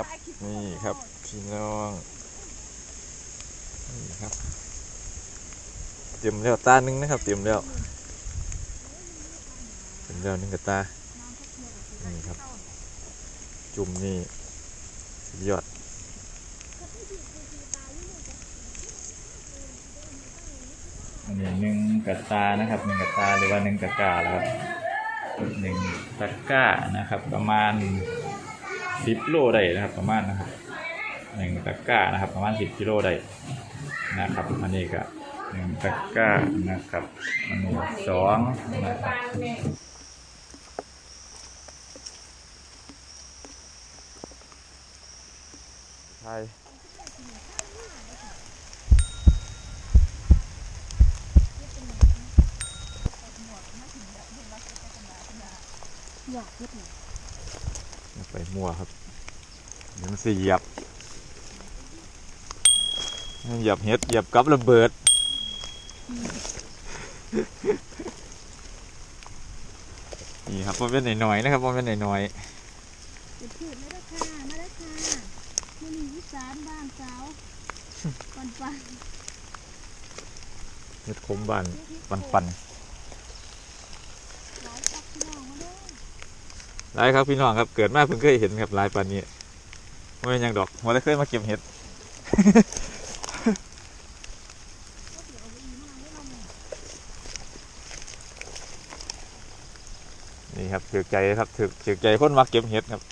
ครับ นี่ครับพี่น้อง นี่ครับ เตรียมแล้วตาหนึ่งนะครับ เตรียมแล้วเตรียมแล้วหนึ่งกับตา นี่ครับ จุ่มนี่สุดยอดอันนี้หนึ่งกระตานะครับหนึ่งกระตาหรือว่าหนึ่งตะกาแล้วครับหนึ่งตะก้านะครับ ประมาณ สิบโลได้นะครับ ประมาณนะครับหนึ่งตะกร้านะครับ ประมาณสิบกิโลได้นะครับอันนี้ก็หนึ่งตะกร้านะครับอันนี้สองนะครับใช่อยากเฮ็ดหยังอย่าไปมั่วครับ เดี๋ยวมันสิเหยียบเหยียบเห็ดเหยียบกับระเบิดนี่ครับมันเป็นหน่อยๆนะครับมันเป็นหน่อยเป็นพืชไม่ได้ค่ะมาได้ค่ะมื้อนี้อีสานบ้านสาวปันปันๆเห็ดขมบานปันหลายตักพี่น้องมาเด้อๆหลายครับพี่น้องครับเกิดมาเพิ่งเคยเห็นครับหลายปันนี้ ไม่เป็นยังดอกว่าได้เคยมาเก็บเห็ดนี่ครับถือใจครับถือถือใจคนมาเก็บเห็ดครับ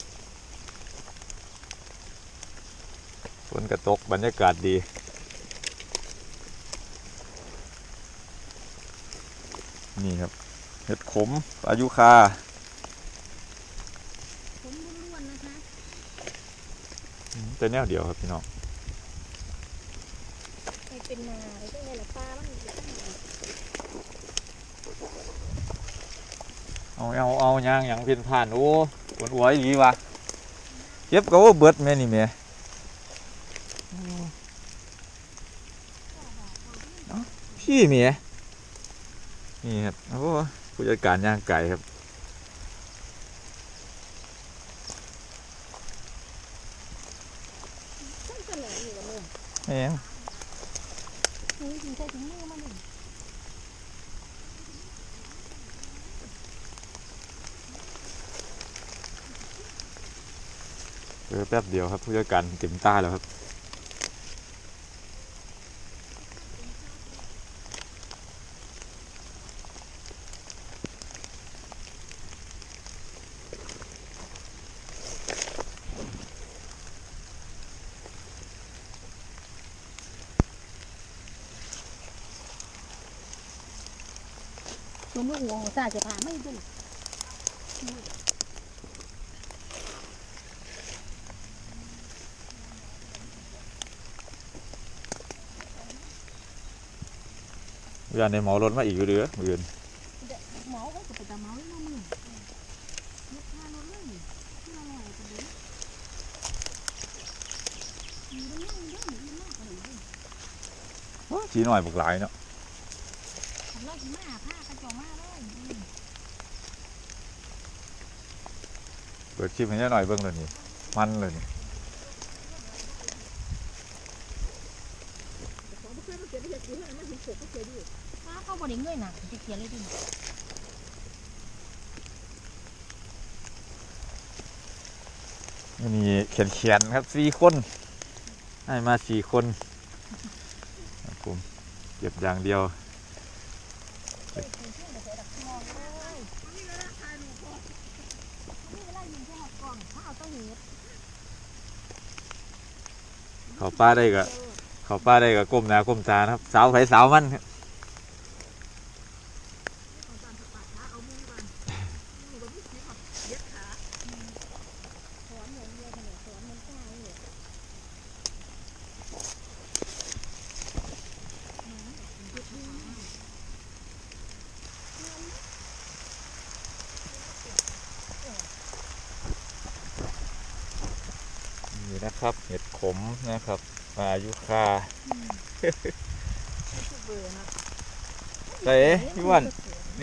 ฝนกระตกบรรยากาศดีนี่ครับเห็ดขมอายุคา ผมล้วนๆนะคะ แต่แนวเดียวครับพี่น้องไปเป็นนาไปจังได๋ล่ะปลามันอยู่ข้างในเอาเอาเอาย่างอย่างเพียนผ่านโอ้ปวดหัวดีวะเก็บก็ว่าเบิดแม่นี่แม่พี่เมียนี่ครับโอ้ผู้จัดการย่างไก่ครับ ต้องตลอดอยู่ เองเออแป๊บเดียวครับผู้จัดการเต็มตาแล้วครับ ตัวมือหัวหัวซาสิพาไม่ดูยานในหมอรถมาอีกอยู่เดือมือนหมอก็ไปตามหมอเลยนะมึงลูกค้ารถเลยที่อร่อยกันเลยมีเรื่องเรื่องมีมากกว่านี้สีหน่อยบุกหลายเนาะผม เลิกมาผ้ากระจองมาเลยเปิดคลิปให้หน่อยเบิ่งเลยนี่มันเลยนี่ผ้าเข้าบริเงยหนักจะเขียนเลยดิอันนี้เขียนเขียนๆครับสี่คนให้มาสี่คนครับผมเก็บอย่างเดียว เขาป้าได้ก็เขาป้าได้ก็ก้มหน้าก้มตานะครับ สาวไผสาวมันครับ นี่นะครับ เห็ดขมนะครับมาอายุคาเต๋พี่อ้วัน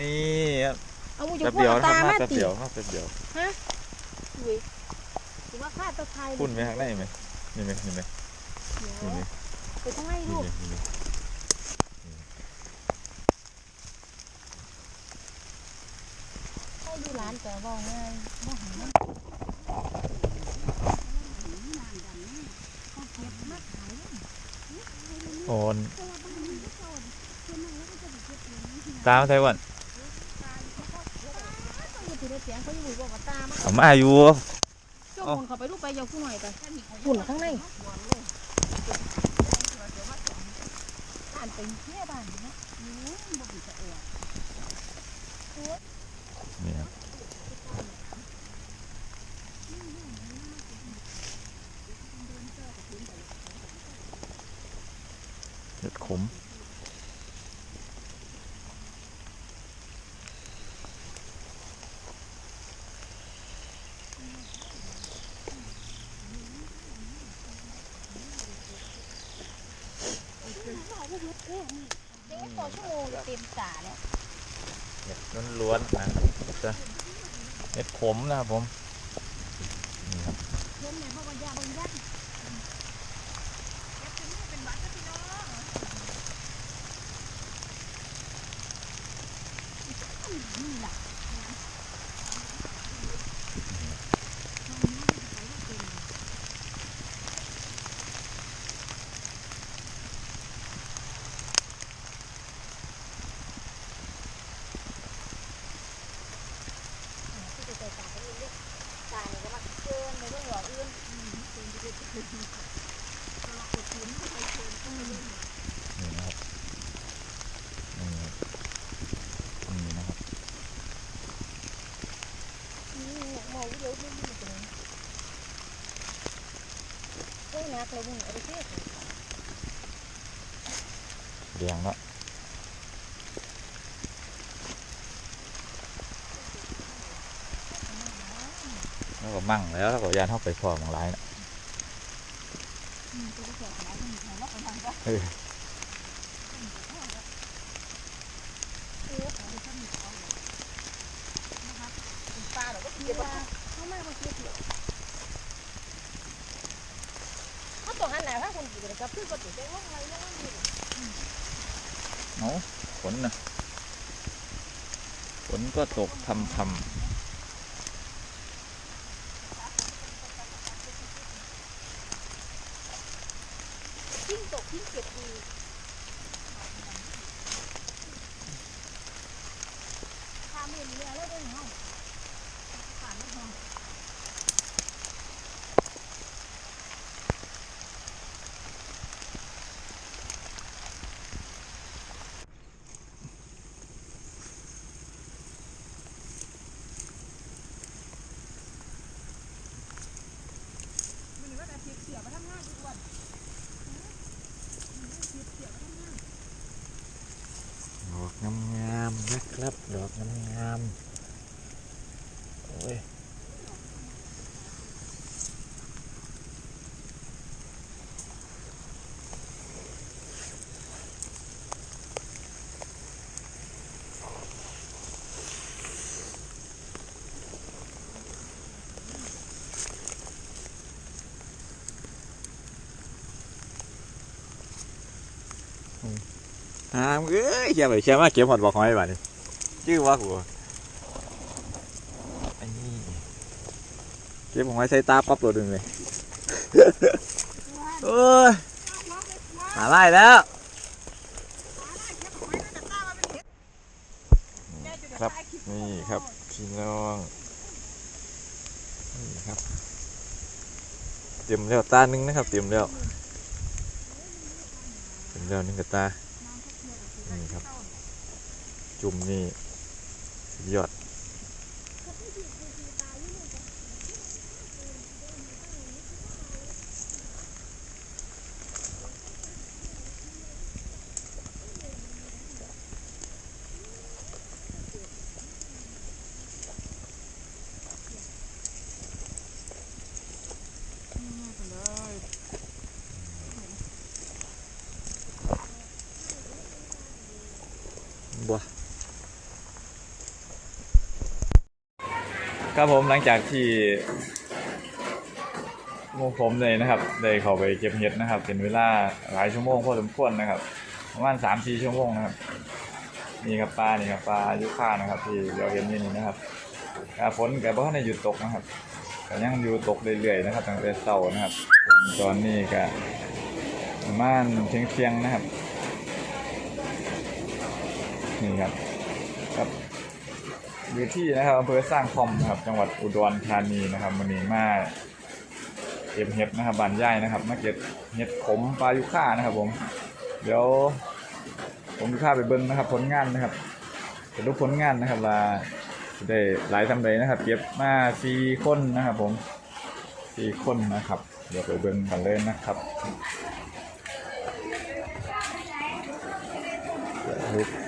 นี่ครับเอาอยู่แป๊บพวเดียวกนะครับตามามาแป๊บติเดียวมาแป๊บเดียวเว้ยถือว่าค่าตะไคร้พุ่นไปข้างในไหมนี่ไหมนี่ไหมเดี๋ยวนี่ไหมไปข้างในนี่ลูกไหมนี่ไหมให้ดูร้านแต่บอกง่ายบ่หันมันเขาเก็บมาขายเลย โอน แต่ว่าบ้านนี้ก็โซนคนนั่งแล้วก็จะไปเก็บเงินนี่ตามใส่วันต้องอยู่ที่ได้เสียงเขาอยู่บอกว่าตามเอามาอยู่เจ้าคนเขาไปรูปไปยาวผู้หน่อยแต่หุ่นข้างในบ้านเป็นเที่ยบ้านเนาะอืมบ่มีจะเอือ นี่ครับ เห็ดขมเด็กพอชั่วโมงเต็มตาแล้วเห็ดล้วนๆนะครับจะเห็ดขมนะครับผมนี่ครับ เห็นไหมเพราะว่ายาบางยันนี่แหละ ตายก็มาเกินในเรื่องหลอกอื่น นี่นะครับนี่ครับนี่นะครับ นี่หมอวิเยอะไม่ดีตรงนี้ เรื่องนักเลยมึงเอาไปเทียบเรียงล้วแล้วก็มั่งแล้วแล้วก็ยานเข้าไปพอมังไรนะเออปลาหรอก็เทียบามาเทียบเขาตรงอันไหนถ้าคุณ กับคือก็ติดได้ว่อะไรเรื่องนี้เอาฝนนะฝนก็ตกทำทยิ่งตกยิ่งเก็บดีทำเห็นเรือแล้วด้วยเนาะผ่านไม่พอ มันว่าแต่เสียเสียมาทำงานทุกวันำดอกงามๆนะ ครับดอกงามๆโอ้ยหามเอ้ยเขียนไปเขียนมาเก็บหอดบอกหอยบ้านี่ ชื่อว่ากูอันนี้เก็บของหอยใส่ตาปั๊บตัวดึงเลยโอ้ยหาไล่แล้ว ครับ นี่ครับพี่น้อง นี่ครับ เตรียมแล้วตาหนึ่งนะครับ เตรียมแล้ว เตรียมแล้วหนึ่งกับตา นี่ครับ จุ่มนี่ ยอด ครับผมหลังจากที่วกผมเลยนะครับได้เข้าไปเก็บเห็ดนะครับ เป็นเวลาหลายชั่วโมงพอสมควรนะครับประมาณสามสี่ชั่วโมงนะครับนี่ครับปลานี่ครับปลายุค่านะครับ ที่เราเห็นนี่นี่นะครับฝนแกบ่ทันได้หยุดตกนะครับก็ยังอยู่ตกเรื่อยๆนะครับตั้งแต่เช้านะครับตอนนี้ก็ประมาณเที่ยงๆนะครับนี่ครับ อยู่ที่นะครับอำเภอสร้างคอมนะครับ จังหวัดอุดรธานีนะครับมันนี้มาเก็บเห็ดนะครับบานย่ายนะครับมาเก็บเห็ดขมปลายุค่านะครับ ผม เดี๋ยว ผมจะพาไปเบิ้งนะครับ ผลงานนะครับจะดูผลงานนะครับว่าจะได้หลายทำใดนะครับ เก็บมาสี่คนนะครับ ผมสี่คนนะครับ เดี๋ยวไปเบิ้งกันเลยนะครับ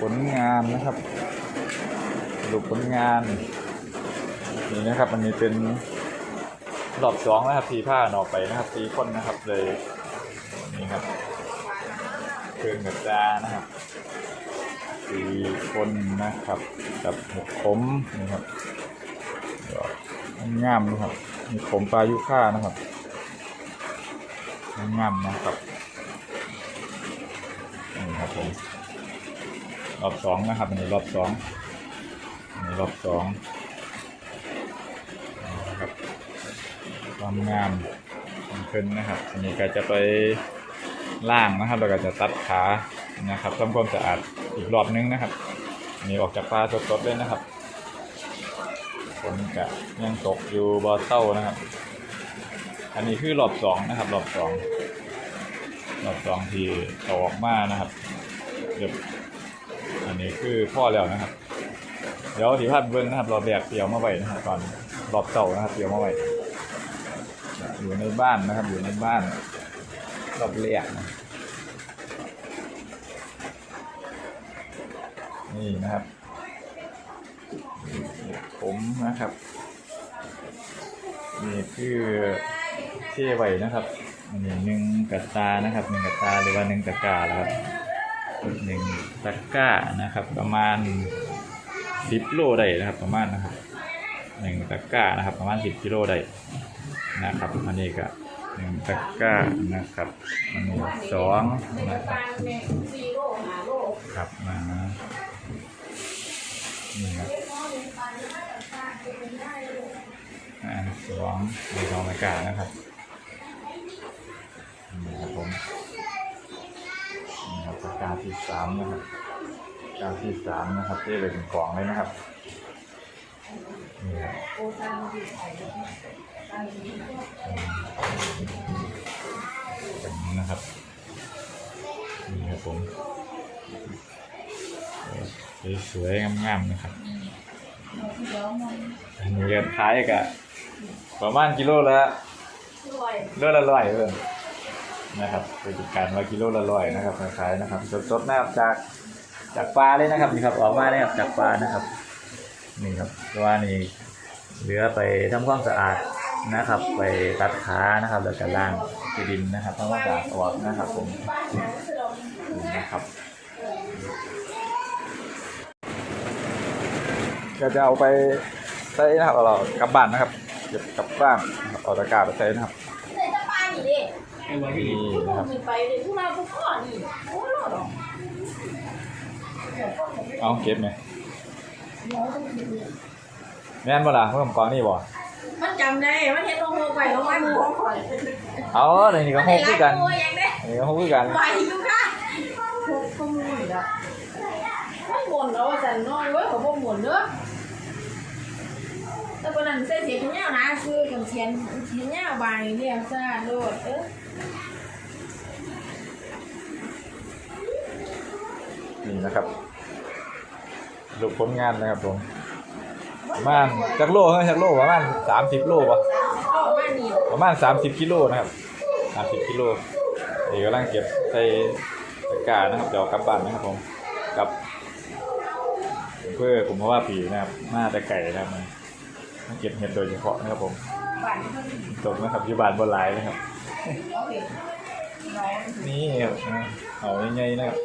ผลงานนะครับ รุปผลงาน นี่นะครับอันนี้เป็นรอบสองนะครับทีผ้าหนออกไปนะครับสี่คนนะครับเลยนี่ครับเครื่องกับจานะครับสี่คนนะครับกับหกขมนี่ครับดอกงามนะครับมีขมปลายุค่านะครับงามนะครับนี่ครับผมรอบสองนะครับอันนี้รอบสอง รอบสองนะครับความงามของเพิ่นนะครับอันนี้ก็จะไปล่างนะครับแล้วก็จะตัดขานะครับทำความสะอาดอีกรอบนึงนะครับอันนี้ออกจากปลาสดๆเลยนะครับฝนก็ยังตกอยู่บ่อเต้านะครับ อันนี้คือรอบสองนะครับรอบสองรอบสองที่เอออกมานะครับเดี๋ยวอันนี้คือพ่อแล้วนะครับ เดี๋ยวที่พาดเบิ้งนะครับรอบแรกเตียมมาไว้นะครับตอนรอบเต่านะครับเตียมมาไว้อยู่ในบ้านนะครับ อยู่ในบ้านรอบแรกนะนี่นะครับ ผมนะครับ นี่คือเท่ไว้นะครับอันนี้หนึ่งกระตานะครับหนึ่งกระตาหรือว่าหนึ่งตะกาแล้วครับหนึ่งตะกร้านะครับ ประมาณ สิบโลได้นะครับ ประมาณนะครับหนึ่งตะกร้านะครับ ประมาณสิบกิโลได้นะครับอันนี้ก็หนึ่งตะกร้านะครับอันนี้สองนะครับครับมานี่ครับอ่าสองในทองอากานะครับนี่ครับผมนี่ครับประก้าที่สามนะครับ ประกาที่สามนะครับที่เลยเป็นกล่องเลยนะครับนี่ครับนะครับนี่ครับผมสวยๆงามๆนะครับอันนี้ก็ขายกับประมาณกิโลละโลละร้อยเพิ่นนะครับเป็นการว่ากิโลละร้อยนะครับขายนะครับสดๆนะครับจาก จากปลาเลยนะครับนี่ครับออกมาเนี่ยครับจากปลานะครับ นี่ครับตัวนี้เหลือไปทำความสะอาดนะครับ ไปตัดขานะครับแล้วก็ล้างที่ดินนะครับทำความสะอาดออกนะครับผมนี่นะครับ ก็จะเอาไปใช้นะครับเอาเรากลับบ้านนะครับเก็บกลับบ้านนะครับเอาตะกร้าไปใช้นะครับใส่ตะปานี่เด้นี่นะครับขึ้นไป เด้ทุเราก็พ่อนี่โอ้โหเอาเก็บไหมแม่นบ่ล่ะเมื่อก่อนนี่บ่มันจำได้ มันเห็นลงโลไปลงมาหมูของข่อยเอาในนี่ก็หกคือกันตัวยังได้อันนี้ก็หกคือกันไปอยู่ค่ะหกขโมยละไม่หมุนแล้วว่าสันน้อยเว้ยเขาบอกหมุนเด้อแต่ปนั้นเส้นเสียงเงี้ยนะคือกับเสียงเสียงเงี้ยใบเนี่ยซะโลดเออนี่นะครับ ดูผลงานนะครับผมประมาณจากโลเท่าไหร่จากโลประมาณสามสิบโลป่ะเอามานี่ประมาณสามสิบกิโลนะครับสามสิบกิโลเดี๋ยวกำลังเก็บใส่ตะกร้านะครับเดี๋ยวเอากลับบ้านนะครับผมกับเพื่อผมเพราะว่าผีนะครับหน้าแต่ไก่นะครับมันมันเก็บเห็ดโดยเฉพาะนะครับผมบ้านเพิ่นตกนะครับอยู่บ้านบนหลายนะครับเอาเห็นน้องนี่ครับเอาใหญ่ๆนะครับ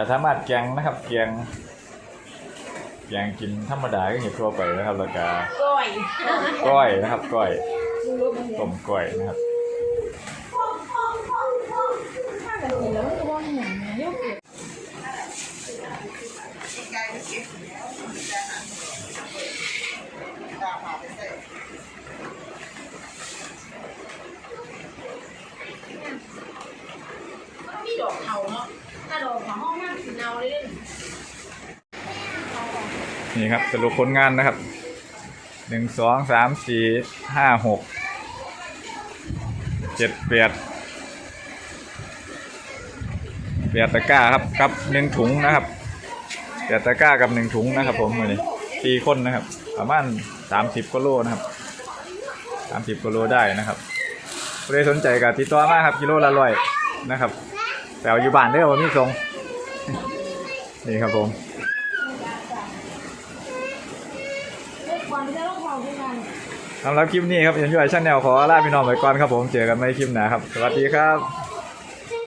จะสามารถแกงนะครับแกงแกงกินธรรมดาก็เห็ดทั่วไปนะครับแล้วก็ก้อยก้อยนะครับก้อยต้มก้อยนะครับถ้าแบบนี้แล้วมันก็ว่าหมูเนี่ยยกเก็บ มันก็มีดอกเทาเนาะ ถ้าดอกของห้องนั่งสีเนาเลยเล่น นี่ครับ สรุปผลงานนะครับหนึ่งสองสามสี่ห้าหกเจ็ดแปดแปดตะก้าครับกับหนึ่งถุงนะครับแปดตะก้ากับหนึ่งถุงนะครับ ผมวันนี้สี่คนนะครับ ประมาณสามสิบกิโลนะครับสามสิบกิโลได้นะครับใครสนใจกับติดต่อมาครับ กิโลละร้อยนะครับแต่อยู่บ้านเด้อวันนี้ส่งนี่ครับผม เล็กกว่าที่จะต้องเผาด้วยกัน สำหรับคลิปนี้ครับยันยูไอชาแนลขอลาพี่น้องไปก่อนครับผมเจอกันในคลิปหน้าครับ สวัสดีครับ